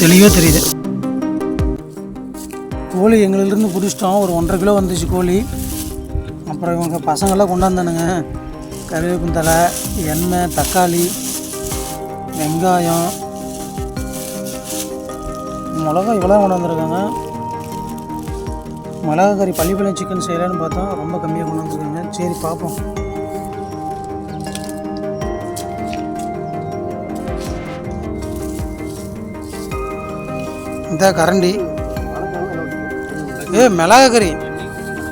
தெளிவாக தெரியுது. கோழி எங்களிலிருந்து பிடிச்சிட்டோம். ஒரு ஒன்றரை கிலோ வந்துச்சு கோழி. அப்புறம் இவங்க பசங்கள்லாம் கொண்டாந்தானுங்க. கருவேப்பிந்தலை எண்ணெய் தக்காளி வெங்காயம். மிளகா இவ்வளோ கொண்டு வந்திருக்காங்க மிளகா கறி பள்ளிப்பாளையம் சிக்கன் செய்யலான்னு பார்த்தோம். ரொம்ப கம்மியாக கொண்டு வந்திருக்காங்க சரி பார்ப்போம். இந்த கரண்டி. ஏ மிளகா கறி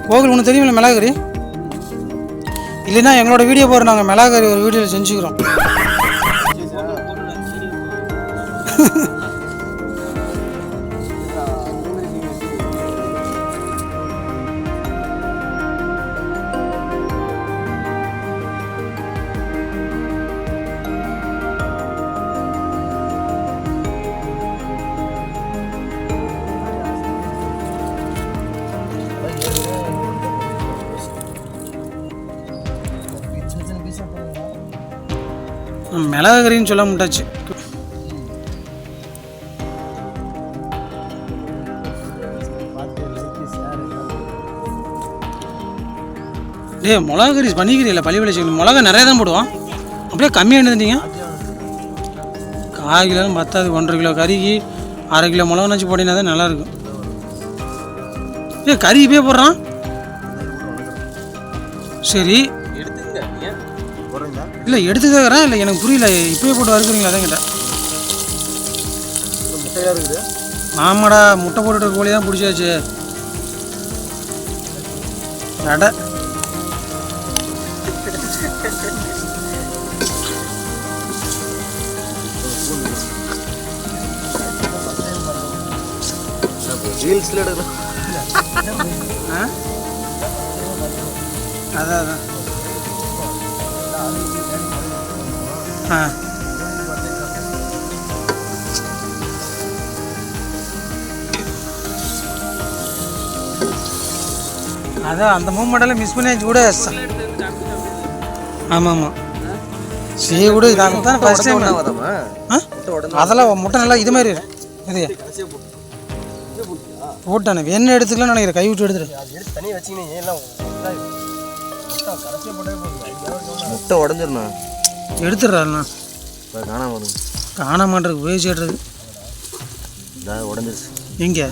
கோகுல் ஒன்று தெரியுமில்ல மிளகா கறி இல்லைன்னா எங்களோட வீடியோ போகிற நாங்கள் மிளகா கறி ஒரு வீடியோவில் செஞ்சுக்கிறோம். மிளகா சொல்ல முட்டாச்சு டேய் மிளகா கறி பண்ணிக்கிறீங்களா பள்ளி வேலை மிளகா நிறைய தான் போடுவான். அப்படியே கம்மியாக இருந்தீங்க கால் கிலோ பத்தாது ஒன்றரை கிலோ கறிக்கு அரை கிலோ மிளகா வச்சு போட்டிங்கன்னா தான் நல்லாயிருக்கும். ஏ கறி இப்பயே போடுறான். சரி. இல்லை எடுத்து தரேன் இல்லை எனக்கு புரியல. இப்பயே போட்டு வறுக்குறீங்களா அதான் கேட்டேன். முட்டையாக இருக்குது? ஆமாடா முட்டை போட்டுட்டு கோழி தான் பிடிச்சாச்சு. அட. ரீல்ஸில் எடுக்கணும் ஆ? அதான் அதான். ஆ அதான் அந்த மூமெண்டெல்லாம் மிஸ் பண்ணியாச்சு கூட ஆமாம் ஆமாம். சரி கூட இதாக தான் ஃபஸ்ட் டைம் அதெல்லாம் முட்டை நல்லா இது மாதிரி இது போட்டானே வேணும் எடுத்துக்கலாம் நினைக்கிறேன். கை விட்டு எடுத்துட்டு முட்டை உடஞ்சிடணும் எடுத்துடுறாருண்ணா. இப்போ காணாம வரும் காண மாட்டேருக்கு போய் சேர்றது இதா உடஞ்சிருச்சு. எங்கே?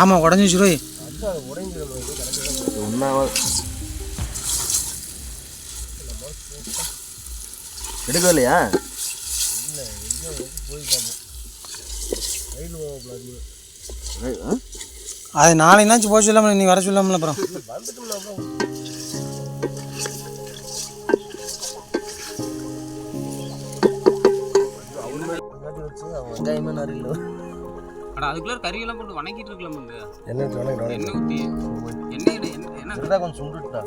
ஆமாம் உடஞ்சிச்சு ரோய் ஒன்றாவது எடுக்கவே இல்லையா? அது நாளைக்கு போக சொல்லாமல் நீ வர சொல்லாமல் அப்புறம். வெங்காயமே நிறைய அட அதுக்குள்ள போட்டு வணக்கிட்டு இருக்கலாம் வந்து என்ன கொஞ்சம் சுண்டுட்டா.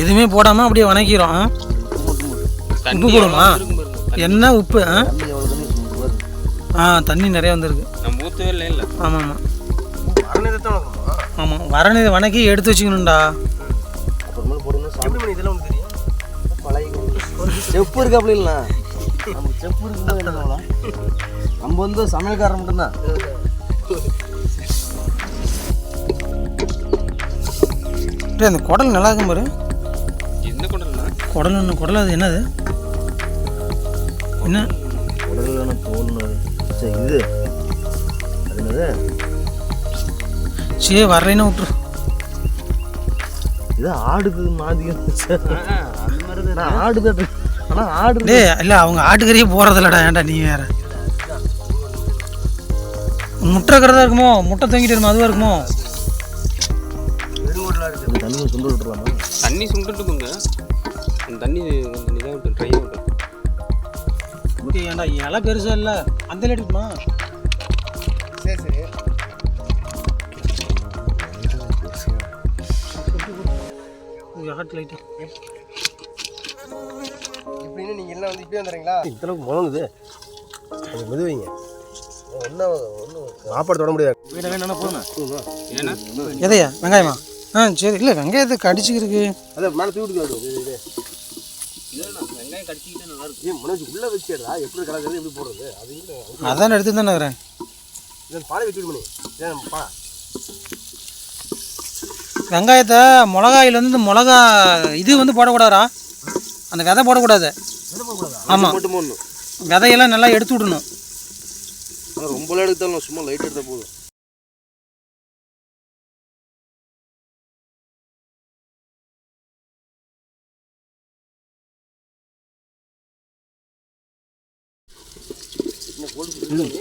எதுவுமே போடாமல் அப்படியே வணக்கிறோம்? உப்பு போடுமா? என்ன உப்பு ஆ தண்ணி நிறைய வந்திருக்கு. நம்ம ஊற்றவே இல்லை இல்லை. ஆமாம் ஆமாம் அரணை தான் ஆமாம் வரணி வணக்கி எடுத்து வச்சுக்கணும்டா. அப்புறமேல போடணும் எப்படி பண்ணி இதெல்லாம் உனக்கு தெரியும்? பழைய செப்பு இருக்கு அப்படி இல்லை நமக்கு செப்பு என்ன பண்ணலாம் நம்ம வந்து சமையல்காரன் மட்டும்தான். அந்த குடல் நல்லா இருக்கும் பாரு. எந்த குடல்னா? குடல் ஒன்று குடல் அது என்னது? என்ன? இது. அது சரி வரலைன்னா விட்டுரு. இது ஆடுக்கு மாதிரி அந்த மாதிரி நான் ஆடு தான் ஆனால் ஆடு டேய் இல்லை அவங்க ஆட்டுக்கறியே போகிறதில்லடா ஏன்டா நீ வேற? முட்டை கறதா இருக்குமோ? முட்டை தூங்கிட்டு இருக்குமோ? அதுவாக இருக்குமோ தண்ணி கொண்டு விட்டுருலாமா தண்ணி சுண்டுட்டுக்குங்க அந்த தண்ணி கொஞ்சம் இதாக விட்டு ட்ரை டேய், ஏன்டா இலை பெருசா இல்லை. அந்த எடுக்குமா சரி சரி. ஹாட் லைட்டு இப்படின்னு நீங்கள் எல்லாம் வந்து இப்பயே வந்துடுறீங்களா? இத்தளவுக்கு முழங்குது. கொஞ்சம் மெது வைங்க ஒன்றும் ஒன்றும் சாப்பாடு தொட முடியாது. வீடவே என்ன போதும்? எதையா? வெங்காயமா? ஆ சரி. இல்லை வெங்காயத்தை கடிச்சிக்கிருக்கு. அதை மேலே தூக்கி விட்டு இது இது இல்லைண்ணா வெங்காயம் கடிச்சிக்கிட்டே நல்லா இருக்கும் ஏன் மனோஜ் உள்ளே வச்சுடா எப்படி கலக்கிறது எப்படி போடுறது? அது இல்லை. அதான் எடுத்து தானே இதன் பாலை ஏன் பா. வெங்காயத்தை மிளகாயில் வந்து இந்த மிளகா இது வந்து போடக்கூடாதா அந்த விதை போடக்கூடாது. ஆமாம் மட்டும் போடணும். விதையெல்லாம் நல்லா எடுத்து விடணும். ரொம்பலாம் எடுத்தாலும் சும்மா லைட் எடுத்தால் போதும்.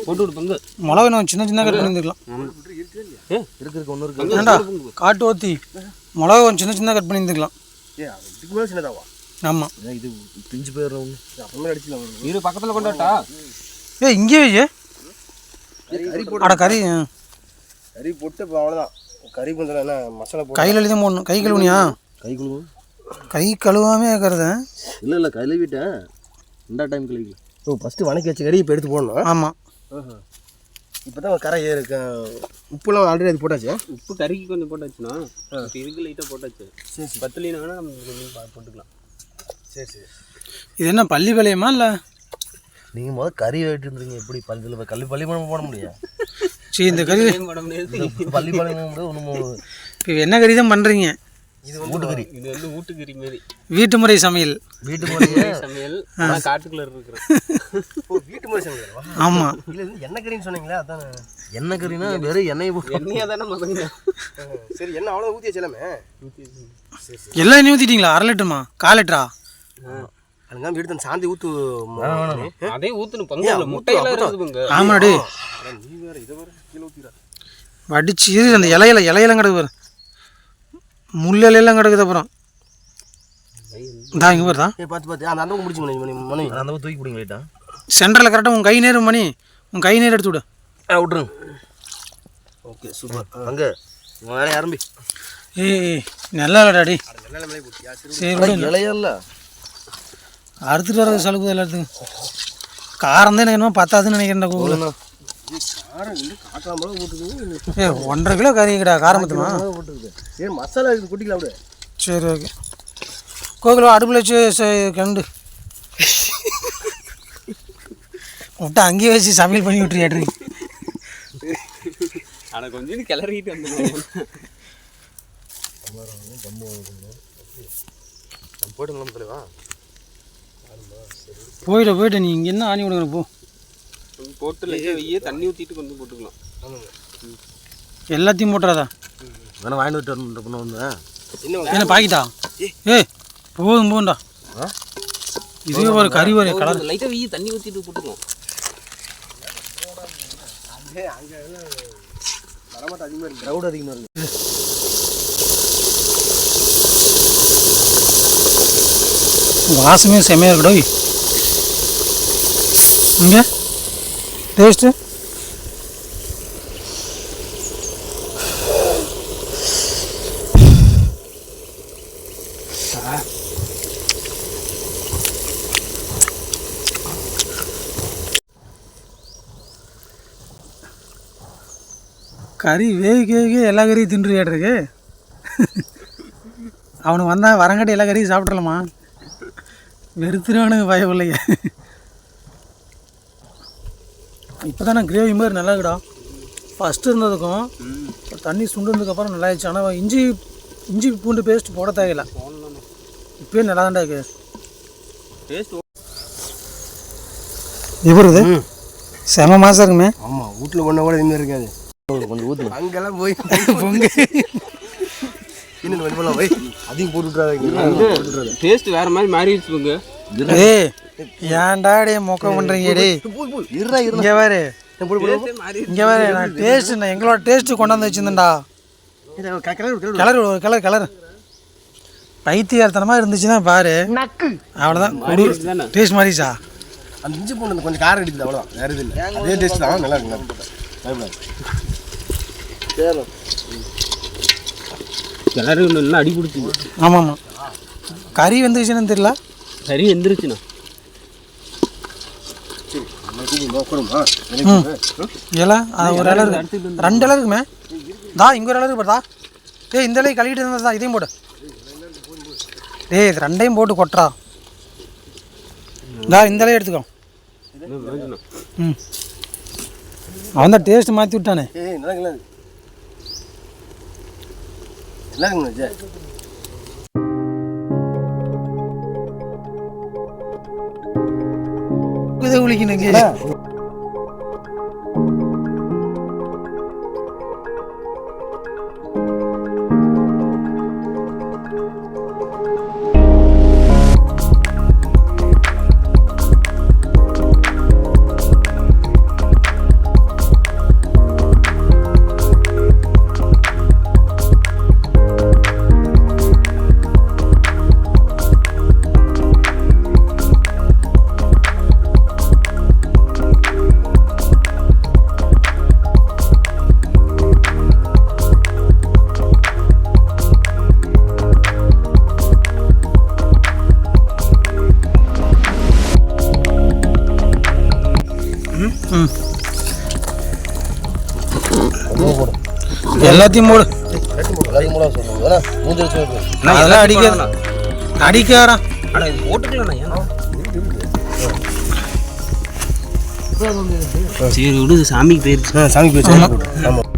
போட்டு விடு பங்கு. மிளகா சின்ன சின்ன கட் பண்ணி இருந்துக்கலாம் இருக்கு இருக்கு ஒன்று இருக்கு. ஏண்டா காட்டு ஊற்றி மிளகா கொஞ்சம் சின்ன சின்ன கட் பண்ணி இருந்துக்கலாம் ஏ இதுக்கு மேலே சின்னதாவா? ஆமாம் இது பிஞ்சு போயிடுற ஒன்று அப்புறமே அடிச்சுக்கலாம் இரு பக்கத்தில் கொண்டாட்டா ஏ. இங்கே வையே கறி போட்டு அட கறி ஆ. கறி போட்டு இப்போ அவ்வளோதான் கறி பந்தல என்ன மசாலா போட்டு கையில் எழுதி போடணும். கை கழுவுனியா? கை கழுவும் கை கழுவாமே இருக்கிறத. இல்லை இல்லை கழுவிட்டேன். ரெண்டா டைம் கழுவி ஓ ஃபஸ்ட்டு வணக்கி வச்ச கறி இப்போ எடுத்து போடணும். ஆமாம் இப்போ தான் கரை ஏறு உப்புலாம் ஆல்ரெடி அது போட்டாச்சு? உப்பு கறிக்கு கொஞ்சம் போட்டாச்சுண்ணா. இப்போ இதுக்கு லைட்டாக போட்டாச்சு. சரி பத்துலினா வேணால் நம்ம கொஞ்சம் போட்டுக்கலாம். சரி சரி. இது என்ன பள்ளி விளையமா இல்லை? நீங்கள் முதல் கறி வெட்டி இருந்தீங்க எப்படி பள்ளி பழம் போட முடியாது சரி இந்த கறி போட முடியாது. பள்ளி பழம் ஒன்றும் இப்போ என்ன கறி தான் பண்ணுறீங்க இது வீட்டு கறி இது வந்து ஊட்டுக்கறி மாரி. வீட்டு முறை சமையல். வீட்டு முறையே. சமையல். காட்டுக்குள்ளே இருக்கிற ஓ வீட்டு ஆமாம் இல்லை எண்ணெய் கறின்னு சொன்னீங்களா அதான். எண்ணெய் கறினா வெறும் எண்ணெய் போட்டு எண்ணெயாக தானே மசங்க சரி எண்ணெய் அவ்வளோ ஊற்றி வச்சலாமே? எல்லாம் எண்ணெய் ஊற்றிட்டீங்களா அரை லிட்டருமா? கால் லிட்டரா? அதுங்க வீடு தான் சாந்தி ஊற்று அதே ஊற்றணும் பங்கு முட்டையெல்லாம் இருக்குது பங்கு. ஆமாடி. நீ வேற இதை வேற கீழே ஊற்றிடா வடிச்சு அந்த இலையில இலையெல்லாம் கிடக்கு பாரு. முள் இலையெல்லாம் கிடக்குது அப்புறம். இந்தா இங்கே வருதா ஏய் பார்த்து பார்த்து. அந்த அந்த முடிச்சு மணி மணி அந்த தூக்கி பிடிங்க லைட்டா. சென்டரில் கரெக்டாக உன் கை நேரம் மணி. உன் கை நேரம் எடுத்து விடு. ஆ விட்ருங்க ஓகே சூப்பர். அங்கே வேற ஆரம்பி. ஏய் நல்லா இல்லடாடி சரி விடு. இலையல்ல அறுத்துட்டு வர்றது சலுப்பு எல்லாத்துக்கும். காரம் தான் எனக்கு என்னமோ பத்தாதுன்னு நினைக்கிறேன் போட்டுருக்கு ஏ ஒன்றரை கிலோ கறி கடா காரம் பத்துமா? போட்டுருக்கு ஏன் மசாலா சரி ஓகே. கோகுல் அடுப்பில் வச்சு கண்டு. விட்டு அங்கேயே வச்சு சமையல் பண்ணி விட்டுறியாட்ரி ஆனால் கொஞ்சம் கிளறிட்டு வந்துடுவோம் தலைவா போயிட போயிட்ட நீ இங்கே என்ன ஆணி விடுங்க போ. போட்டு வெய்ய தண்ணி ஊற்றிட்டு கொஞ்சம் போட்டுக்கலாம். எல்லாத்தையும் போட்டுறாதா? வேணா வாங்கிட்டு வரணும் பண்ண வந்தேன் என்ன என்ன பாக்கிட்டா? ஏய் போதும் போகும்டா ஆ? இதுவே ஒரு கறி ஒரு கலர். லைட்டாக வெய்ய தண்ணி ஊற்றிட்டு போட்டுக்கலாம். அங்கே வரமாட்டம் அதிகமாக இருக்குது க்ரௌட் அதிகமாக இருக்குது வாசமே செம்மையாக இருக்கடோ இங்கே. டேஸ்ட்டு கறி வேக வேக எல்லா கறியும் தின்றுயாட்ருக்கு அவனுக்கு வந்தால் வரங்கட்டி எல்லா கறியும் சாப்பிட்றலாமா வெறுத்துருவானுங்க பயம் இல்லைங்க இப்போ தானே கிரேவி மாதிரி நல்லா இருக்குடா. ஃபஸ்ட்டு இருந்ததுக்கும் தண்ணி சுண்டுனதுக்கப்புறம் நல்லா ஆயிடுச்சு. ஆனால் இஞ்சி இஞ்சி பூண்டு பேஸ்ட் போட தேவையில்ல. இப்பயே நல்லா தான்டா இருக்கு டேஸ்ட் இது செம மாதம் இருக்குமே. ஆமாம் வீட்டில் பண்ண கூட இதுமாதிரி இருக்காது. கொஞ்சம் அங்கெல்லாம் போய் பொங்கு. இன்னும் போய். அதையும் போட்டு விட்றாங்க டேஸ்ட் வேற மாதிரி மாறிடுச்சு பங்கு ஏய் ஏன்டா டே மொக்க பண்ணுறீங்க டே இருடா இருடா. இங்கே இங்கே வேறு நான் டேஸ்ட்டு நான் எங்களோட டேஸ்ட்டு கொண்டாந்து வச்சுருந்தேன்டா. கலர் ஒரு கலர் கலர் பைத்தியார்த்தனமாக இருந்துச்சுன்னா பாரு. நக்கு. அவ்வளோதான் தானே டேஸ்ட் மாறிச்சா அந்த இஞ்சி பூண்டு கொஞ்சம் காரம் அடிக்குது அவ்வளோதான் வேறு இது இல்லை. அதே டேஸ்ட் தான். நல்லா இருக்கு. சரி கிளறு நல்லா அடி பிடிச்சிது ஆமாம் ஆமாம் கறி வந்துச்சுன்னு தெரியல உட்காருமா இலை அது ஒரு இலை இருக்கு. ரெண்டு இலை இருக்குமே. தா இங்கே ஒரு இலை இருக்கு பாருதா டேய் இந்த இலையை கழுவிட்டு இருந்தது இதையும் போடு. டேய் இது ரெண்டையும் போட்டு கொட்டுறா. இந்தா இந்த இலையை எடுத்துக்கோ. ம். அவன் தான் டேஸ்ட் மாற்றி விட்டானே. ஏய் நல்லா விஜய் இதை? குளிக்கணுங்க எல்லாத்தையும் போடு எல்லாத்தையும் மூலம் சொல்லுங்க வேணா மூஞ்சி வச்சு. அதெல்லாம் அடிக்க அடிக்க வரான் அட இது போட்டுக்கலாம் சரி விடு சாமிக்கு போயிருச்சு சாமி பேச்சு ஆமாம்